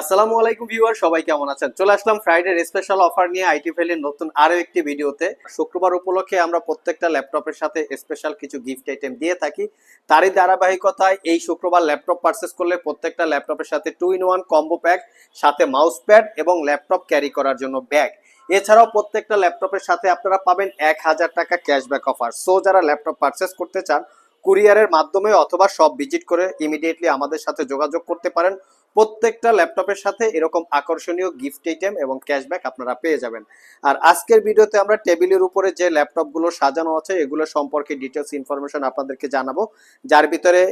আসসালামু আলাইকুম ভিউয়ার, সবাই কেমন আছেন? চলে আসলাম ফ্রাইডে স্পেশাল অফার নিয়ে আইটি ফেলের নতুন আরও একটি ভিডিওতে। শুক্রবার উপলক্ষে আমরা প্রত্যেকটা ল্যাপটপের সাথে স্পেশাল কিছু গিফট আইটেম দিয়ে থাকি। তারই ধারাবাহিকতায় এই শুক্রবার ল্যাপটপ পারচেস করলে প্রত্যেকটা ল্যাপটপের সাথে two in one combo pack সাথে মাউস প্যাড এবং ল্যাপটপ ক্যারি করার জন্য ব্যাগ এছাড়াও প্রত্যেকটা ল্যাপটপের সাথে আপনারা পাবেন এক হাজার টাকা ক্যাশব্যাক অফার সো যারা ল্যাপটপ পারচেস করতে চান কুরিয়ারের মাধ্যমে অথবা সব ভিজিট করে ইমিডিয়েটলি আমাদের সাথে যোগাযোগ করতে পারেন। প্রত্যেকটা ল্যাপটপের সাথে এরকম আকর্ষণীয় গিফট আইটেম এবং ক্যাশব্যাক আপনারা পেয়ে যাবেন। আর আজকের ভিডিওতে আমরা টেবিলের উপরে যে ল্যাপটপগুলো সাজানো আছে, এগুলো সম্পর্কে ডিটেলস ইনফরমেশন আপনাদেরকে জানাব। যার ভিতরে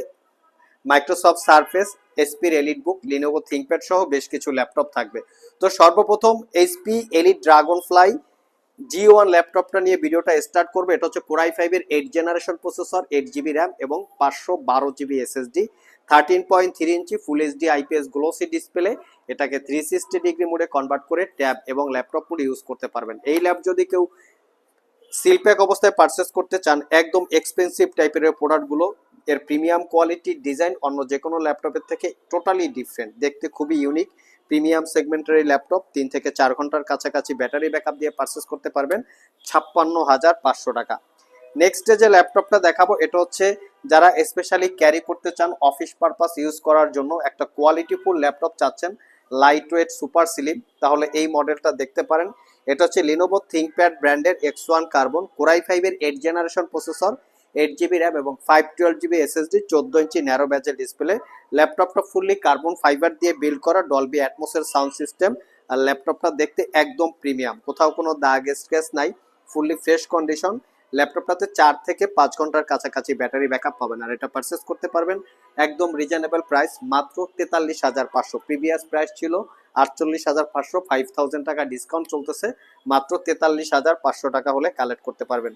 মাইক্রোসফট সারফেস এসপির এলিট বুক লিনোভো থিঙ্কপ্যাড সহ বেশ কিছু ল্যাপটপ থাকবে। তো সর্বপ্রথম HP Elite Dragonfly G one ল্যাপটপটা নিয়ে ভিডিওটা স্টার্ট করবে। এটা হচ্ছে কোরাই ফাইভের eight generation processor eight GB RAM এবং পাঁচশো বারো GB SSD thirteen point three inch full HD IPS glossy display এটাকে থ্রি সিক্সটি ডিগ্রি মোডে কনভার্ট করে ট্যাব এবং ল্যাপটপ মোডে ইউজ করতে পারবেন। এই ল্যাপ যদি কেউ সিলপ্যাক অবস্থায় পারচেস করতে চান, একদম এক্সপেন্সিভ টাইপের প্রোডাক্টগুলো এর প্রিমিয়াম কোয়ালিটি ডিজাইন অন্য যে কোনো ল্যাপটপের থেকে টোটালি ডিফারেন্ট দেখতে খুবই ইউনিক প্রিমিয়াম সেগমেন্টের এই ল্যাপটপ তিন থেকে চার ঘণ্টার কাছাকাছি ব্যাটারি ব্যাকআপ দিয়ে পারচেস করতে পারবেন, ছাপ্পান্ন হাজার পাঁচশো টাকা। নেক্সট যে ল্যাপটপটা দেখাবো, এটা হচ্ছে যারা স্পেশালি ক্যারি করতে চান অফিস পারপাস ইউজ করার জন্য একটা কোয়ালিটিফুল ল্যাপটপ চাচ্ছেন লাইট ওয়েট সুপার স্লিম তাহলে এই মডেলটা দেখতে পারেন। এটা হচ্ছে লিনোভো থিঙ্কপ্যাড ব্র্যান্ডের X one carbon Core i ফাইভের eight generation processor eight GB RAM এবং ফাইভ টুয়েলভ জিবি এসএসডি চোদ্দ ইঞ্চি ন্যারো ব্যাচের ডিসপ্লে ল্যাপটপটা ফুললি কার্বন ফাইবার দিয়ে বিল্ড করা ডলবি অ্যাটমোসের সাউন্ড সিস্টেম আর ল্যাপটপটা দেখতে একদম প্রিমিয়াম কোথাও কোনো দাগ স্ক্র্যাচ নাই ফুললি ফ্রেশ কন্ডিশন ল্যাপটপটাতে চার থেকে পাঁচ ঘণ্টার কাছাকাছি ব্যাটারি ব্যাকআপ পাবেন আর এটা পারচেস করতে পারবেন একদম রিজনেবল প্রাইস মাত্র তেতাল্লিশ হাজার পাঁচশো। প্রিভিয়াস প্রাইস ছিল আটচল্লিশ হাজার পাঁচশো ফাইভ থাউজেন্ড টাকা ডিসকাউন্ট চলতেছে, মাত্র তেতাল্লিশ হাজার পাঁচশো টাকা হলে কালেক্ট করতে পারবেন।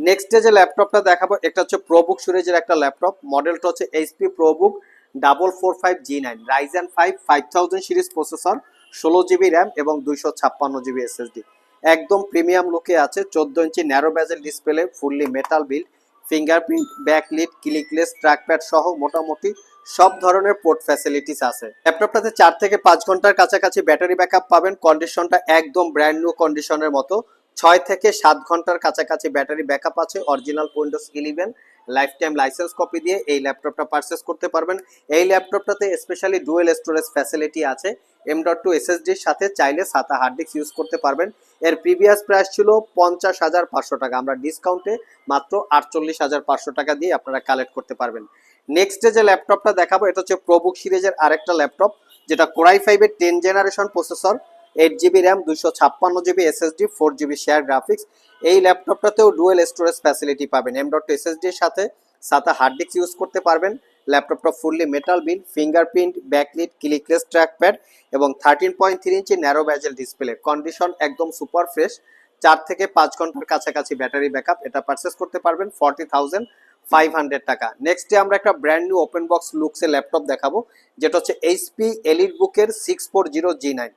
নেক্সট যে ল্যাপটপটা দেখাবো এটা হচ্ছে প্রোবুক সুরেজের একটা ল্যাপটপ মডেলটা হচ্ছে HP ProBook double four five G nine Ryzen five five thousand series processor ষোলো জিবি র্যাম এবং দুইশো ছাপ্পান্ন জিবি এসএসডি একদম প্রিমিয়াম লুকে আছে, চোদ্দ inch narrow bezel display fully metal build fingerprint backlit clickless trackpad সহ মোটামুটি সব ধরনের পোর্ট ফ্যাসিলিটিস আছে। ল্যাপটপটাতে চার থেকে পাঁচ ঘণ্টার কাছাকাছি ব্যাটারি ব্যাকআপ পাবেন কন্ডিশনটা একদম ব্র্যান্ড নিউ কন্ডিশনের মতো। ছয় থেকে সাত ঘণ্টার কাছাকাছি ব্যাটারি ব্যাকআপ আছে original Windows eleven life time licence copy দিয়ে এই ল্যাপটপটা পারচেস করতে পারবেন। এই ল্যাপটপটাতে স্পেশালি ডুয়েল স্টোরেজ ফ্যাসিলিটি আছে। এম ডট টু এসএসডির সাথে চাইলে সাতা হার্ড ডিস্ক ইউজ করতে পারবেন। এর প্রিভিয়াস প্রাইস ছিল পঞ্চাশ হাজার পাঁচশো টাকা। আমরা ডিসকাউন্টে মাত্র আটচল্লিশ হাজার পাঁচশো টাকা দিয়ে আপনারা কালেক্ট করতে পারবেন। নেক্সট যে ল্যাপটপটা দেখাবো, এটা হচ্ছে প্রবুক সিরিজের আরেকটা ল্যাপটপ যেটা কোরাই ফাইভের ten generation processor eight GB RAM দুইশো ছাপ্পান্ন GB SSD four GB share graphics এই ল্যাপটপটাতেও ডুয়েল স্টোরেজ ফ্যাসিলিটি পাবেন। এম ডট এসএসডির সাথে সাথে হার্ড ডিস্ক ইউজ করতে পারবেন। ল্যাপটপটা fully metal build fingerprint backlit clickless trackpad এবং thirteen point three inch narrow bezel display condition একদম সুপার ফ্রেশ চার থেকে পাঁচ ঘণ্টার কাছাকাছি ব্যাটারি ব্যাকআপ এটা পারচেস করতে পারবেন। ফর্টি থাউজেন্ড ফাইভ হান্ড্রেড টাকা। নেক্সট ডে আমরা একটা ব্র্যান্ড নিউ ওপেন বক্স লুকসের ল্যাপটপ দেখাবো। যেটা হচ্ছে এইচপি এলিট বুকের six four zero G nine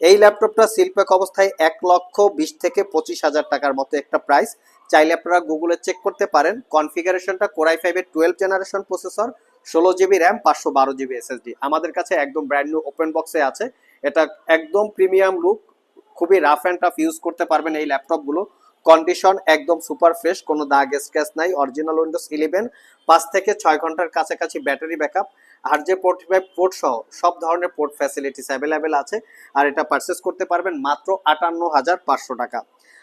এই ল্যাপটপটা শিল্পক অবস্থায় এক লক্ষ বিশ থেকে পঁচিশ হাজার টাকার মতো একটা প্রাইস চাইলে আপনারা গুগলে চেক করতে পারেন। কনফিগারেশনটা কোরাই ফাইভের টুয়েলভ জেনারেশন প্রসেসর ষোলো জিবি র্যাম পাঁচশো বারো জিবি এসএসডি আমাদের কাছে একদম ব্র্যান্ড নিউ ওপেন বক্সে আছে। এটা একদম প্রিমিয়াম লুক খুবই রাফ অ্যান্ড টাফ ইউজ করতে পারবেন এই ল্যাপটপগুলো। কন্ডিশন একদম সুপার ফ্রেশ কোনো দাগ স্ক্র্যাচ নাই অরিজিনাল উইন্ডোজ ইলেভেন পাঁচ থেকে ছয় ঘণ্টার কাছাকাছি ব্যাটারি ব্যাকআপ আর যে পোর্ট পোর্ট সহ সব ধরনের পোর্ট ফ্যাসিলিটিস অ্যাভেলেবেল আছে। আর এটা পারচেস করতে পারবেন মাত্র আটান্ন হাজার পাঁচশো টাকা।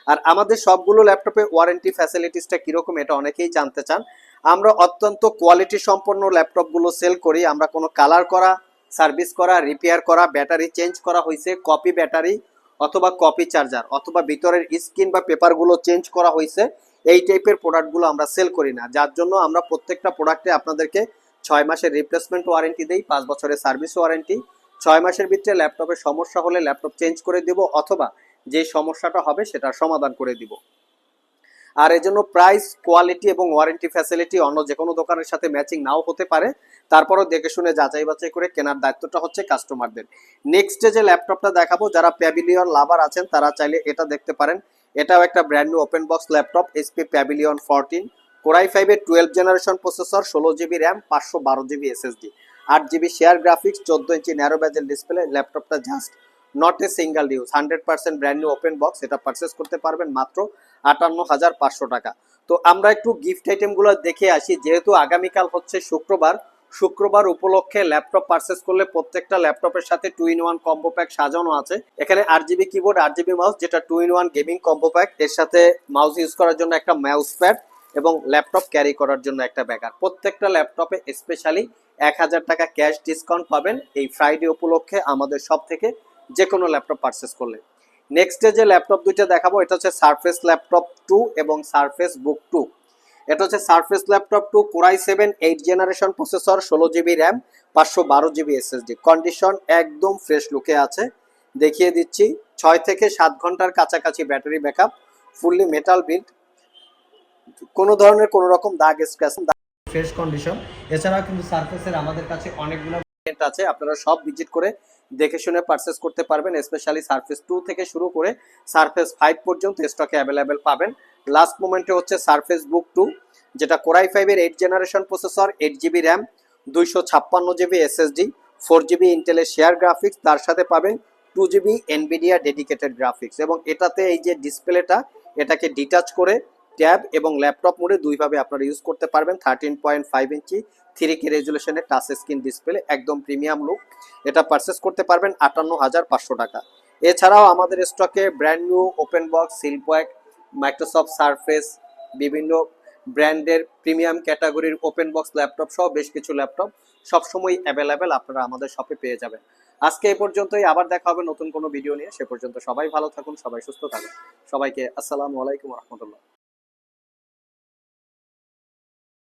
আর আমাদের সবগুলো ল্যাপটপে ওয়ারেন্টি ফ্যাসিলিটিসটা কীরকম এটা অনেকেই জানতে চান। আমরা অত্যন্ত কোয়ালিটি সম্পন্ন ল্যাপটপগুলো সেল করি। আমরা কোনো কালার করা সার্ভিস করা রিপেয়ার করা ব্যাটারি চেঞ্জ করা হয়েছে কপি ব্যাটারি অথবা কপি চার্জার অথবা ভিতরের স্ক্রিন বা পেপারগুলো চেঞ্জ করা হয়েছে এই টাইপের প্রোডাক্টগুলো আমরা সেল করি না। যার জন্য আমরা প্রত্যেকটা প্রোডাক্টে আপনাদেরকে ছয় মাসের রিপ্লেসমেন্ট ওয়ারেন্টি দেই, পাঁচ বছরের সার্ভিস ওয়ারেন্টি ছয় মাসের ভিতরে ল্যাপটপের সমস্যা হলে ল্যাপটপ চেঞ্জ করে দিব অথবা যে সমস্যাটা হবে সেটার সমাধান করে দিব। আর এই জন্য প্রাইস কোয়ালিটি এবং ওয়ারেন্টি ফ্যাসিলিটি অন্য যে কোনো দোকানের সাথে ম্যাচিং নাও হতে পারে। তারপরও দেখে শুনে যাচাই বাছাই করে কেনার দায়িত্বটা হচ্ছে কাস্টমারদের নেক্সট যে ল্যাপটপটা দেখাবো, যারা প্যাভিলিয়ন লাভার আছেন, তারা চাইলে এটা দেখতে পারেন। এটাও একটা brand new open box laptop HP Pavilion fourteen Core i ফাইভের টুয়েলভ জেনারেশন প্রসেসর ষোলো জিবি র্যাম পাঁচশো বারো জিবি এসএসডি আট জিবি শেয়ার গ্রাফিক্স চোদ্দ ইঞ্চি ন্যারো ব্যাজেল ডিসপ্লে ল্যাপটপটা just not a single use hundred percent brand new open box এটা purchase করতে পারবেন মাত্র আটান্ন হাজার পাঁচশো টাকা। তো আমরা একটু গিফট আইটেমগুলো দেখে আসি, যেহেতু আগামীকাল হচ্ছে শুক্রবার শুক্রবার উপলক্ষে ল্যাপটপ পারচেস করলে প্রত্যেকটা ল্যাপটপের সাথে two in one combo pack সাজানো আছে। এখানে আট জিবি কিবোর্ড আট জিবি মাউস যেটা two in one gaming combo pack এর সাথে মাউস ইউজ করার জন্য একটা মাউস প্যাড এবং ল্যাপটপ ক্যারি করার জন্য একটা ব্যাগার প্রত্যেকটা ল্যাপটপে স্পেশালি এক হাজার টাকা ক্যাশ ডিসকাউন্ট পাবেন এই ফ্রাইডে উপলক্ষে আমাদের সব থেকে যে কোনো ল্যাপটপ পারচেস করলে। নেক্সট যে ল্যাপটপ দুইটা দেখাবো, এটা হচ্ছে সারফেস ল্যাপটপ টু এবং সারফেস বুক টু এটা হচ্ছে Surface laptop two Core i seven eight generation processor ষোলো জিবি র্যাম পাঁচশো বারো জিবি এসএসডি কন্ডিশন একদম ফ্রেশ লুকে আছে। দেখিয়ে দিচ্ছি, ছয় থেকে সাত ঘণ্টার কাছাকাছি battery backup fully metal build কোনো ধরনের কোনো রকম দাগ স্ক্র্যাচ ফ্রেশ কন্ডিশন এছাড়াও কিন্তু সারফেসের আমাদের কাছে অনেকগুলো ভেরিয়েন্ট আছে আপনারা সব ভিজিট করে দেখে শুনে পারচেস করতে পারবেন স্পেশালি সারফেস টু থেকে শুরু করে সারফেস ফাইভ পর্যন্ত স্টকে অ্যাভেলেবেল পাবেন। লাস্ট মোমেন্টে হচ্ছে সারফেস বুক টু যেটা কোরাই ফাইভের eight generation processor eight GB RAM দুইশো ছাপ্পান্ন জিবি এসএসডি ফোর জিবি ইন্টেলের শেয়ার গ্রাফিক্স তার সাথে পাবেন two GB Nvidia dedicated graphics এবং এটাতে এই যে ডিসপ্লেটা এটাকে ডিটাচ করে ট্যাব এবং ল্যাপটপ মোডে দুইভাবে আপনারা ইউজ করতে পারবেন। Thirteen point five inch three K রেজুলেশনের touch screen display একদম প্রিমিয়াম লুক এটা পারচেস করতে পারবেন আটান্ন হাজার পাঁচশো টাকা। এছাড়াও আমাদের স্টকে ব্র্যান্ড নিউ ওপেন বক্স সিলপয়েক মাইক্রোসফট সারফেস বিভিন্ন ব্র্যান্ডের প্রিমিয়াম ক্যাটাগরির ওপেন বক্স ল্যাপটপ সহ বেশ কিছু ল্যাপটপ সবসময় অ্যাভেলেবেল আপনারা আমাদের শপে পেয়ে যাবেন। আজকে এই পর্যন্তই, আবার দেখা হবে নতুন কোনো ভিডিও নিয়ে। সে পর্যন্ত সবাই ভালো থাকুন, সবাই সুস্থ থাকুন। সবাইকে আসসালামু আলাইকুম রহমতুল্লাহ।